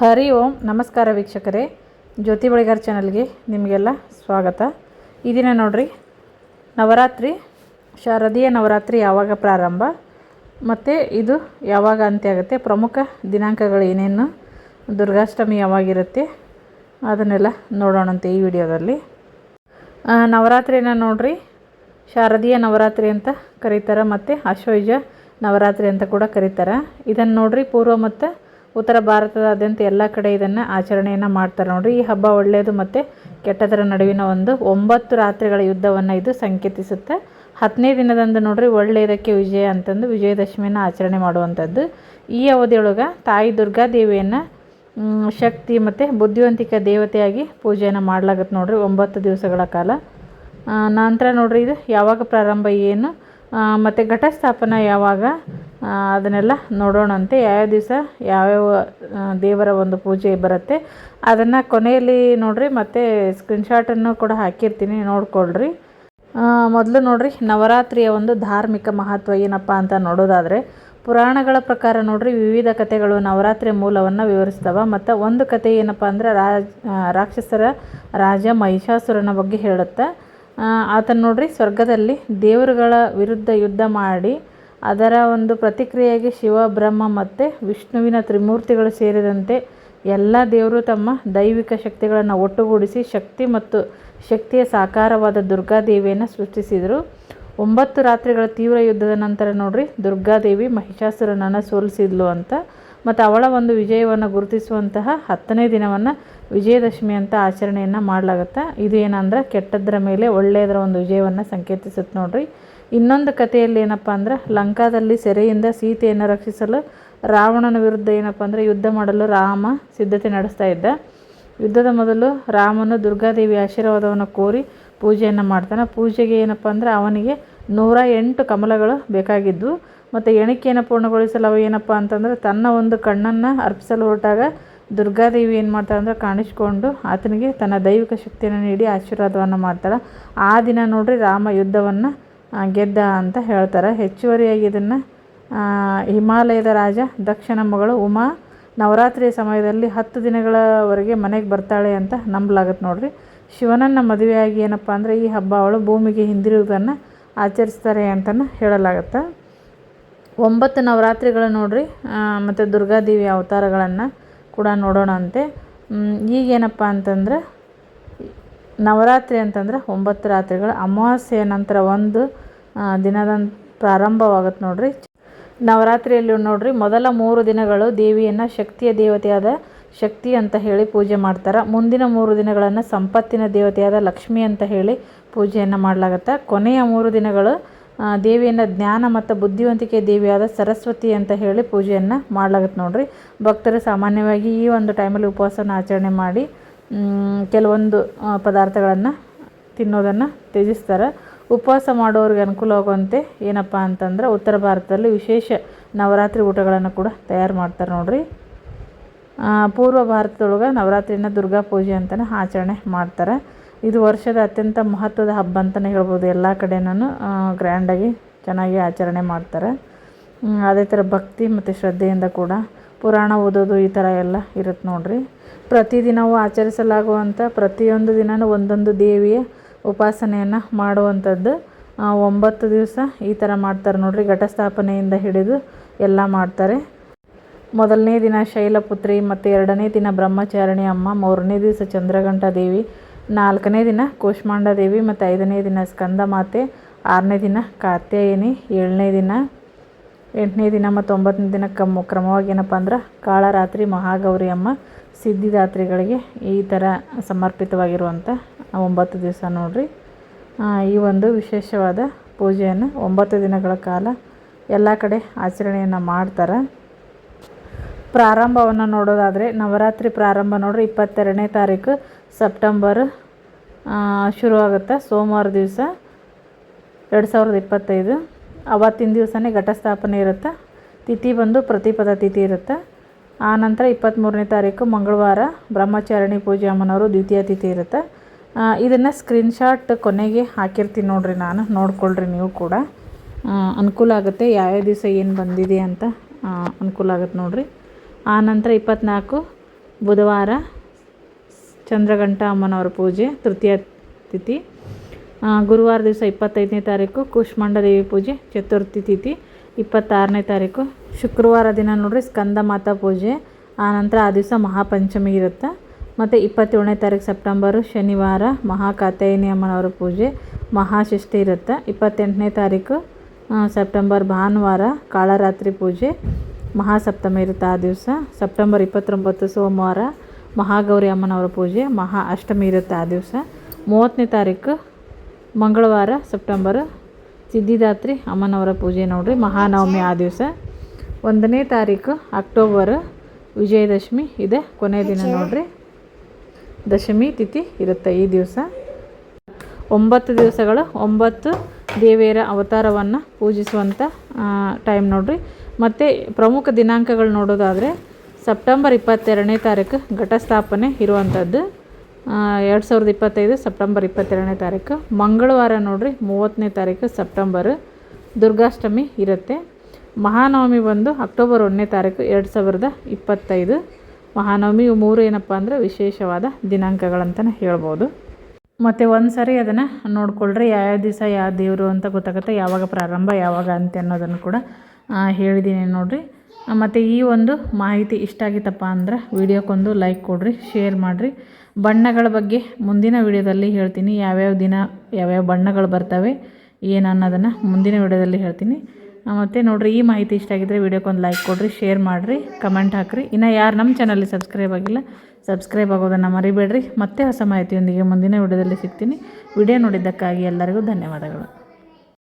ಹರಿ ಓಂ, ನಮಸ್ಕಾರ ವೀಕ್ಷಕರೇ. ಜ್ಯೋತಿ ಬಳಿಗಾರ್ ಚಾನಲ್ಗೆ ನಿಮಗೆಲ್ಲ ಸ್ವಾಗತ. ಈ ದಿನ ನೋಡಿರಿ, ನವರಾತ್ರಿ, ಶಾರದೀಯ ನವರಾತ್ರಿ ಯಾವಾಗ ಪ್ರಾರಂಭ, ಮತ್ತು ಇದು ಯಾವಾಗ ಅಂತ್ಯ ಆಗುತ್ತೆ, ಪ್ರಮುಖ ದಿನಾಂಕಗಳು ಏನೇನು, ದುರ್ಗಾಷ್ಟಮಿ ಯಾವಾಗಿರುತ್ತೆ, ಅದನ್ನೆಲ್ಲ ನೋಡೋಣಂತೆ ಈ ವಿಡಿಯೋದಲ್ಲಿ. ನವರಾತ್ರಿನ ನೋಡ್ರಿ, ಶಾರದೀಯ ನವರಾತ್ರಿ ಅಂತ ಕರೀತಾರೆ, ಮತ್ತು ಅಶ್ವಯುಜ ನವರಾತ್ರಿ ಅಂತ ಕೂಡ ಕರೀತಾರೆ. ಇದನ್ನು ನೋಡ್ರಿ, ಪೂರ್ವ ಮತ್ತು ಉತ್ತರ ಭಾರತದಾದ್ಯಂತ ಎಲ್ಲ ಕಡೆ ಇದನ್ನು ಆಚರಣೆಯನ್ನು ಮಾಡ್ತಾರೆ ನೋಡ್ರಿ. ಈ ಹಬ್ಬ ಒಳ್ಳೆಯದು ಮತ್ತು ಕೆಟ್ಟದರ ನಡುವಿನ ಒಂದು ಒಂಬತ್ತು ರಾತ್ರಿಗಳ ಯುದ್ಧವನ್ನು ಇದು ಸಂಕೇತಿಸುತ್ತೆ. ಹತ್ತನೇ ದಿನದಂದು ನೋಡ್ರಿ ಒಳ್ಳೆಯದಕ್ಕೆ ವಿಜಯ ಅಂತಂದು ವಿಜಯದಶಮಿನ ಆಚರಣೆ ಮಾಡುವಂಥದ್ದು. ಈ ಅವಧಿಯೊಳಗೆ ತಾಯಿ ದುರ್ಗಾ ದೇವಿಯನ್ನು ಶಕ್ತಿ ಮತ್ತು ಬುದ್ಧಿವಂತಿಕ ದೇವತೆಯಾಗಿ ಪೂಜೆಯನ್ನು ಮಾಡ್ಲಾಗತ್ತೆ ನೋಡ್ರಿ ಒಂಬತ್ತು ದಿವಸಗಳ ಕಾಲ. ನಂತರ ನೋಡ್ರಿ ಇದು ಯಾವಾಗ ಪ್ರಾರಂಭ ಏನು? ಮತ್ತು ಘಟಸ್ಥಾಪನ ಯಾವಾಗ? ಅದನ್ನೆಲ್ಲ ನೋಡೋಣಂತೆ ಯಾವ್ಯಾವ ದಿವಸ ಯಾವ್ಯಾವ ದೇವರ ಒಂದು ಪೂಜೆ ಬರುತ್ತೆ. ಅದನ್ನು ಕೊನೆಯಲ್ಲಿ ನೋಡಿರಿ, ಮತ್ತು ಸ್ಕ್ರೀನ್ಶಾಟನ್ನು ಕೂಡ ಹಾಕಿರ್ತೀನಿ, ನೋಡ್ಕೊಳ್ರಿ. ಮೊದಲು ನೋಡಿರಿ, ನವರಾತ್ರಿಯ ಒಂದು ಧಾರ್ಮಿಕ ಮಹತ್ವ ಏನಪ್ಪ ಅಂತ ನೋಡೋದಾದರೆ, ಪುರಾಣಗಳ ಪ್ರಕಾರ ನೋಡ್ರಿ, ವಿವಿಧ ಕಥೆಗಳು ನವರಾತ್ರಿ ಮೂಲವನ್ನು ವಿವರಿಸ್ತವೆ. ಮತ್ತು ಒಂದು ಕತೆ ಏನಪ್ಪ ಅಂದ್ರೆ, ರಾಜ ರಾಕ್ಷಸರ ರಾಜ ಮಹಿಷಾಸುರನ ಬಗ್ಗೆ ಹೇಳುತ್ತೆ. ಆತನ ನೋಡ್ರಿ, ಸ್ವರ್ಗದಲ್ಲಿ ದೇವರುಗಳ ವಿರುದ್ಧ ಯುದ್ಧ ಮಾಡಿ ಅದರ ಒಂದು ಪ್ರತಿಕ್ರಿಯೆಗೆ ಶಿವ, ಬ್ರಹ್ಮ ಮತ್ತು ವಿಷ್ಣುವಿನ ತ್ರಿಮೂರ್ತಿಗಳು ಸೇರಿದಂತೆ ಎಲ್ಲ ದೇವರು ತಮ್ಮ ದೈವಿಕ ಶಕ್ತಿಗಳನ್ನು ಒಟ್ಟುಗೂಡಿಸಿ ಶಕ್ತಿ ಮತ್ತು ಶಕ್ತಿಯ ಸಾಕಾರವಾದ ದುರ್ಗಾದೇವಿಯನ್ನು ಸೃಷ್ಟಿಸಿದರು. ಒಂಬತ್ತು ರಾತ್ರಿಗಳ ತೀವ್ರ ಯುದ್ಧದ ನಂತರ ನೋಡ್ರಿ, ದುರ್ಗಾದೇವಿ ಮಹಿಷಾಸುರನನ್ನು ಸೋಲಿಸಿದ್ಲು ಅಂತ. ಮತ್ತು ಅವಳ ಒಂದು ವಿಜಯವನ್ನು ಗುರುತಿಸುವಂತಹ ಹತ್ತನೇ ದಿನವನ್ನು ವಿಜಯದಶಮಿ ಅಂತ ಆಚರಣೆಯನ್ನು ಮಾಡಲಾಗುತ್ತೆ. ಇದು ಏನಂದ್ರೆ ಕೆಟ್ಟದ್ರ ಮೇಲೆ ಒಳ್ಳೆಯದರ ಒಂದು ವಿಜಯವನ್ನು ಸಂಕೇತಿಸುತ್ತೆ ನೋಡ್ರಿ. ಇನ್ನೊಂದು ಕಥೆಯಲ್ಲಿ ಏನಪ್ಪ ಅಂದ್ರೆ, ಲಂಕಾದಲ್ಲಿ ಸೆರೆಯಿಂದ ಸೀತೆಯನ್ನು ರಕ್ಷಿಸಲು ರಾವಣನ ವಿರುದ್ಧ ಏನಪ್ಪ ಅಂದರೆ ಯುದ್ಧ ಮಾಡಲು ರಾಮ ಸಿದ್ಧತೆ ನಡೆಸ್ತಾ ಇದ್ದ. ಯುದ್ಧದ ಮೊದಲು ರಾಮನು ದುರ್ಗಾದೇವಿ ಆಶೀರ್ವಾದವನ್ನು ಕೋರಿ ಪೂಜೆಯನ್ನು ಮಾಡ್ತಾನೆ. ಪೂಜೆಗೆ ಏನಪ್ಪ ಅಂದ್ರೆ ಅವನಿಗೆ ನೂರ ಎಂಟು ಕಮಲಗಳು ಬೇಕಾಗಿದ್ವು. ಮತ್ತು ಎಣಿಕೆಯನ್ನು ಪೂರ್ಣಗೊಳಿಸಲು ಅವ ಏನಪ್ಪ ಅಂತಂದ್ರೆ ತನ್ನ ಒಂದು ಕಣ್ಣನ್ನು ಅರ್ಪಿಸಲು ಹೊರಟಾಗ ದುರ್ಗಾದೇವಿ ಏನು ಮಾಡ್ತಾಳೆ ಅಂದ್ರೆ ಕಾಣಿಸಿಕೊಂಡು ಆತನಿಗೆ ತನ್ನ ದೈವಿಕ ಶಕ್ತಿಯನ್ನು ನೀಡಿ ಆಶೀರ್ವಾದವನ್ನು ಮಾಡ್ತಾಳೆ. ಆ ದಿನ ನೋಡ್ರಿ ರಾಮ ಯುದ್ಧವನ್ನು ಗೆದ್ದ ಅಂತ ಹೇಳ್ತಾರೆ. ಹೆಚ್ಚುವರಿಯಾಗಿ ಇದನ್ನು ಹಿಮಾಲಯದ ರಾಜ ದಕ್ಷಿಣ ಮಗಳು ಉಮಾ ನವರಾತ್ರಿಯ ಸಮಯದಲ್ಲಿ ಹತ್ತು ದಿನಗಳವರೆಗೆ ಮನೆಗೆ ಬರ್ತಾಳೆ ಅಂತ ನಂಬಲಾಗತ್ತೆ ನೋಡಿರಿ. ಶಿವನನ್ನು ಮದುವೆಯಾಗಿ ಏನಪ್ಪ ಅಂದರೆ ಈ ಹಬ್ಬ ಅವಳು ಭೂಮಿಗೆ ಹಿಂದಿರುವುದನ್ನು ಆಚರಿಸ್ತಾರೆ ಅಂತಲೂ ಹೇಳಲಾಗತ್ತೆ. ಒಂಬತ್ತು ನವರಾತ್ರಿಗಳು ನೋಡಿರಿ ಮತ್ತು ದುರ್ಗಾದೇವಿ ಅವತಾರಗಳನ್ನು ಕೂಡ ನೋಡೋಣ ಅಂತೆ ಈಗೇನಪ್ಪ ಅಂತಂದ್ರೆ ನವರಾತ್ರಿ ಅಂತಂದ್ರೆ ಒಂಬತ್ತು ರಾತ್ರಿಗಳು. ಅಮಾವಾಸ್ಯೆಯ ನಂತರ ಒಂದು ದಿನದ ಪ್ರಾರಂಭವಾಗುತ್ತೆ ನೋಡ್ರಿ. ನವರಾತ್ರಿಯಲ್ಲಿ ನೋಡ್ರಿ, ಮೊದಲ ಮೂರು ದಿನಗಳು ದೇವಿಯನ್ನು ಶಕ್ತಿಯ ದೇವತೆಯಾದ ಶಕ್ತಿ ಅಂತ ಹೇಳಿ ಪೂಜೆ ಮಾಡ್ತಾರೆ. ಮುಂದಿನ ಮೂರು ದಿನಗಳನ್ನು ಸಂಪತ್ತಿನ ದೇವತೆಯಾದ ಲಕ್ಷ್ಮಿ ಅಂತ ಹೇಳಿ ಪೂಜೆಯನ್ನು ಮಾಡಲಾಗತ್ತೆ. ಕೊನೆಯ ಮೂರು ದಿನಗಳು ದೇವಿಯನ್ನು ಜ್ಞಾನ ಮತ್ತು ಬುದ್ಧಿವಂತಿಕೆ ದೇವಿಯಾದ ಸರಸ್ವತಿ ಅಂತ ಹೇಳಿ ಪೂಜೆಯನ್ನು ಮಾಡ್ಲಾಗತ್ತೆ ನೋಡ್ರಿ. ಭಕ್ತರು ಸಾಮಾನ್ಯವಾಗಿ ಈ ಒಂದು ಟೈಮಲ್ಲಿ ಉಪವಾಸನ ಆಚರಣೆ ಮಾಡಿ ಕೆಲವೊಂದು ಪದಾರ್ಥಗಳನ್ನು ತಿನ್ನೋದನ್ನು ತ್ಯಜಿಸ್ತಾರೆ. ಉಪವಾಸ ಮಾಡೋರಿಗೆ ಅನುಕೂಲ ಆಗುವಂತೆ ಏನಪ್ಪ ಅಂತಂದ್ರೆ ಉತ್ತರ ಭಾರತದಲ್ಲಿ ವಿಶೇಷ ನವರಾತ್ರಿ ಊಟಗಳನ್ನು ಕೂಡ ತಯಾರು ಮಾಡ್ತಾರೆ ನೋಡ್ರಿ. ಪೂರ್ವ ಭಾರತದೊಳಗೆ ನವರಾತ್ರಿನ ದುರ್ಗಾ ಪೂಜೆ ಅಂತಲೇ ಆಚರಣೆ ಮಾಡ್ತಾರೆ. ಇದು ವರ್ಷದ ಅತ್ಯಂತ ಮಹತ್ವದ ಹಬ್ಬ ಅಂತಲೇ ಹೇಳ್ಬೋದು. ಎಲ್ಲ ಕಡೆನೂ ಗ್ರ್ಯಾಂಡಾಗಿ ಚೆನ್ನಾಗಿ ಆಚರಣೆ ಮಾಡ್ತಾರೆ. ಅದೇ ಥರ ಭಕ್ತಿ ಮತ್ತು ಶ್ರದ್ಧೆಯಿಂದ ಕೂಡ ಪುರಾಣ ಓದೋದು ಈ ಥರ ಎಲ್ಲ ಇರುತ್ತೆ ನೋಡಿರಿ. ಪ್ರತಿದಿನವೂ ಆಚರಿಸಲಾಗುವಂಥ ಪ್ರತಿಯೊಂದು ದಿನವೂ ಒಂದೊಂದು ದೇವಿಯ ಉಪಾಸನೆಯನ್ನು ಮಾಡುವಂಥದ್ದು ಒಂಬತ್ತು ದಿವಸ ಈ ಥರ ಮಾಡ್ತಾರೆ ನೋಡಿರಿ. ಘಟಸ್ಥಾಪನೆಯಿಂದ ಹಿಡಿದು ಎಲ್ಲ ಮಾಡ್ತಾರೆ. ಮೊದಲನೇ ದಿನ ಶೈಲಪುತ್ರಿ, ಮತ್ತು ಎರಡನೇ ದಿನ ಬ್ರಹ್ಮಚಾರಿಣಿ ಅಮ್ಮ, ಮೂರನೇ ದಿವಸ ಚಂದ್ರಘಂಟ ದೇವಿ, ನಾಲ್ಕನೇ ದಿನ ಕೂಷ್ಮಾಂಡ ದೇವಿ, ಮತ್ತು ಐದನೇ ದಿನ ಸ್ಕಂದ ಮಾತೆ ಆರನೇ ದಿನ ಕಾತ್ಯಾಯಿನಿ, ಏಳನೇ ದಿನ ಎಂಟನೇ ದಿನ ಮತ್ತು ಒಂಬತ್ತನೇ ದಿನ ಕಮ್ಮು ಕ್ರಮವಾಗಿ ಏನಪ್ಪ ಅಂದ್ರೆ ಕಾಳರಾತ್ರಿ ಮಹಾಗೌರಿ ಅಮ್ಮ ಸಿದ್ಧಿದಾತ್ರಿಗಳಿಗೆ ಈ ಥರ ಸಮರ್ಪಿತವಾಗಿರುವಂಥ ಒಂಬತ್ತು ದಿವಸ ನೋಡ್ರಿ. ಈ ಒಂದು ವಿಶೇಷವಾದ ಪೂಜೆಯನ್ನು ಒಂಬತ್ತು ದಿನಗಳ ಕಾಲ ಎಲ್ಲ ಕಡೆ ಆಚರಣೆಯನ್ನು ಮಾಡ್ತಾರೆ. ಪ್ರಾರಂಭವನ್ನು ನೋಡೋದಾದರೆ ನವರಾತ್ರಿ ಪ್ರಾರಂಭ ನೋಡ್ರಿ, ಇಪ್ಪತ್ತೆರಡನೇ ತಾರೀಕು ಸೆಪ್ಟೆಂಬರ್ ಶುರುವಾಗುತ್ತೆ ಸೋಮವಾರ ದಿವಸ ಎರಡು ಸಾವಿರದ ಇಪ್ಪತ್ತೈದು. ಅವತ್ತಿನ ದಿವಸನೇ ಘಟಸ್ಥಾಪನೆ ಇರುತ್ತೆ. ತಿಥಿ ಬಂದು ಪ್ರತಿಪದ ತಿಥಿ ಇರುತ್ತೆ. ಆ ನಂತರ ಇಪ್ಪತ್ತ್ಮೂರನೇ ತಾರೀಕು ಮಂಗಳವಾರ ಬ್ರಹ್ಮಚಾರಿಣಿ ಪೂಜೆ ಅಮ್ಮನವರು ದ್ವಿತೀಯ ತಿಥಿ ಇರುತ್ತೆ. ಇದನ್ನು ಸ್ಕ್ರೀನ್ಶಾಟ್ ಕೊನೆಗೆ ಹಾಕಿರ್ತೀನಿ ನೋಡಿರಿ ನಾನು. ನೋಡ್ಕೊಳ್ರಿ ನೀವು ಕೂಡ. ಅನುಕೂಲ ಆಗುತ್ತೆ. ಯಾವ್ಯಾವ ದಿವಸ ಏನು ಬಂದಿದೆ ಅಂತ ಅನುಕೂಲ ಆಗುತ್ತೆ ನೋಡಿರಿ. ಆ ನಂತರ ಇಪ್ಪತ್ತ್ನಾಲ್ಕು ಬುಧವಾರ ಚಂದ್ರಘಂಟ ಅಮ್ಮನವರ ಪೂಜೆ, ತೃತೀಯ ತಿಥಿ. ಗುರುವಾರ ದಿವಸ ಇಪ್ಪತ್ತೈದನೇ ತಾರೀಕು ಕೂಷ್ಮಾಂಡ ದೇವಿ ಪೂಜೆ, ಚತುರ್ಥಿ ತಿಥಿ, ಇಪ್ಪತ್ತಾರನೇ ತಾರೀಕು. ಶುಕ್ರವಾರ ದಿನ ನೋಡ್ರಿ ಸ್ಕಂದ ಮಾತಾ ಪೂಜೆ ಆನಂತರ ಆ ದಿವಸ ಮಹಾಪಂಚಮಿ ಇರುತ್ತೆ. ಮತ್ತು ಇಪ್ಪತ್ತೇಳನೇ ತಾರೀಕು ಸೆಪ್ಟೆಂಬರು, ಶನಿವಾರ ಮಹಾಕಾತ್ಯಾಯಿನಿ ಅಮ್ಮನವರ ಪೂಜೆ, ಮಹಾಷಷ್ಠಿ ಇರುತ್ತೆ. ಇಪ್ಪತ್ತೆಂಟನೇ ತಾರೀಕು ಸೆಪ್ಟೆಂಬರ್, ಭಾನುವಾರ ಕಾಳರಾತ್ರಿ ಪೂಜೆ, ಮಹಾಸಪ್ತಮಿ ಇರುತ್ತೆ ಆ ದಿವಸ. ಸೆಪ್ಟೆಂಬರ್ ಇಪ್ಪತ್ತೊಂಬತ್ತು, ಸೋಮವಾರ ಮಹಾಗೌರಿ ಅಮ್ಮನವರ ಪೂಜೆ, ಮಹಾ ಅಷ್ಟಮಿ ಇರುತ್ತೆ ಆ ದಿವಸ. ಮೂವತ್ತನೇ ತಾರೀಕು ಮಂಗಳವಾರ, ಸೆಪ್ಟೆಂಬರ್, ಸಿದ್ಧಿದಾತ್ರಿ ಅಮ್ಮನವರ ಪೂಜೆ ನೋಡ್ರಿ. ಮಹಾನವಮಿ ಆ ದಿವಸ. ಒಂದನೇ ತಾರೀಕು ಅಕ್ಟೋಬರ್, ವಿಜಯದಶಮಿ ಇದೆ. ಕೊನೆಯ ದಿನ ನೋಡ್ರಿ. ದಶಮಿ ತಿಥಿ ಇರುತ್ತೆ ಈ ದಿವಸ. ಒಂಬತ್ತು ದಿವಸಗಳು ಒಂಬತ್ತು ದೇವಿಯರ ಅವತಾರವನ್ನು ಪೂಜಿಸುವಂಥ ಟೈಮ್ ನೋಡ್ರಿ. ಮತ್ತು ಪ್ರಮುಖ ದಿನಾಂಕಗಳು ನೋಡೋದಾದರೆ ಸೆಪ್ಟೆಂಬರ್ ಇಪ್ಪತ್ತೆರಡನೇ ತಾರೀಕು ಘಟಸ್ಥಾಪನೆ ಇರುವಂಥದ್ದು ಎರಡು ಸಾವಿರದ ಇಪ್ಪತ್ತೈದು ಸೆಪ್ಟೆಂಬರ್ ಇಪ್ಪತ್ತೆರಡನೇ ತಾರೀಕು. ಮಂಗಳವಾರ ನೋಡಿರಿ, ಮೂವತ್ತನೇ ತಾರೀಕು ಸೆಪ್ಟೆಂಬರ್. ದುರ್ಗಾಷ್ಟಮಿ ಇರುತ್ತೆ. ಮಹಾನವಮಿ ಬಂದು ಅಕ್ಟೋಬರ್ ಒಂದನೇ ತಾರೀಕು ಎರಡು ಸಾವಿರದ ಇಪ್ಪತ್ತೈದು. ಮಹಾನವಮಿ ಇವು ಮೂರು ಏನಪ್ಪ ಅಂದರೆ ವಿಶೇಷವಾದ ದಿನಾಂಕಗಳಂತಲೇ ಹೇಳ್ಬೋದು. ಮತ್ತು ಒಂದು ಸಾರಿ ಅದನ್ನು ನೋಡ್ಕೊಳ್ರಿ, ಯಾವ ದಿವಸ ಯಾವ ದೇವರು ಅಂತ ಗೊತ್ತಾಗುತ್ತೆ, ಯಾವಾಗ ಪ್ರಾರಂಭ, ಯಾವಾಗ ಅಂತ ಅನ್ನೋದನ್ನು ಕೂಡ ಹೇಳಿದ್ದೀನಿ ನೋಡಿರಿ. ಮತ್ತು ಈ ಒಂದು ಮಾಹಿತಿ ಇಷ್ಟ ಆಗಿತ್ತಪ್ಪ ಅಂದ್ರೆ ವಿಡಿಯೋಕ್ಕೊಂದು ಲೈಕ್ ಕೊಡ್ರಿ ಶೇರ್ ಮಾಡಿರಿ. ಬಣ್ಣಗಳ ಬಗ್ಗೆ ಮುಂದಿನ ವಿಡಿಯೋದಲ್ಲಿ ಹೇಳ್ತೀನಿ. ಯಾವ್ಯಾವ ದಿನ ಯಾವ್ಯಾವ ಬಣ್ಣಗಳು ಬರ್ತವೆ, ಏನು ಅನ್ನೋದನ್ನು ಮುಂದಿನ ವಿಡಿಯೋದಲ್ಲಿ ಹೇಳ್ತೀನಿ. ಮತ್ತು ನೋಡಿರಿ, ಈ ಮಾಹಿತಿ ಇಷ್ಟ ಆಗಿದ್ದರೆ ವಿಡಿಯೋಕ್ಕೊಂದು ಲೈಕ್ ಕೊಡ್ರಿ ಶೇರ್ ಮಾಡಿರಿ ಕಮೆಂಟ್ ಹಾಕಿರಿ. ಇನ್ನು ಯಾರು ನಮ್ಮ ಚಾನಲ್ಲಿ ಸಬ್ಸ್ಕ್ರೈಬ್ ಆಗಿಲ್ಲ ಸಬ್ಸ್ಕ್ರೈಬ್ ಆಗೋದನ್ನು ಮರಿಬೇಡ್ರಿ. ಮತ್ತೆ ಹೊಸ ಮಾಹಿತಿಯೊಂದಿಗೆ ಮುಂದಿನ ವಿಡಿಯೋದಲ್ಲಿ ಸಿಗ್ತೀನಿ. ವಿಡಿಯೋ ನೋಡಿದ್ದಕ್ಕಾಗಿ ಎಲ್ಲರಿಗೂ ಧನ್ಯವಾದಗಳು.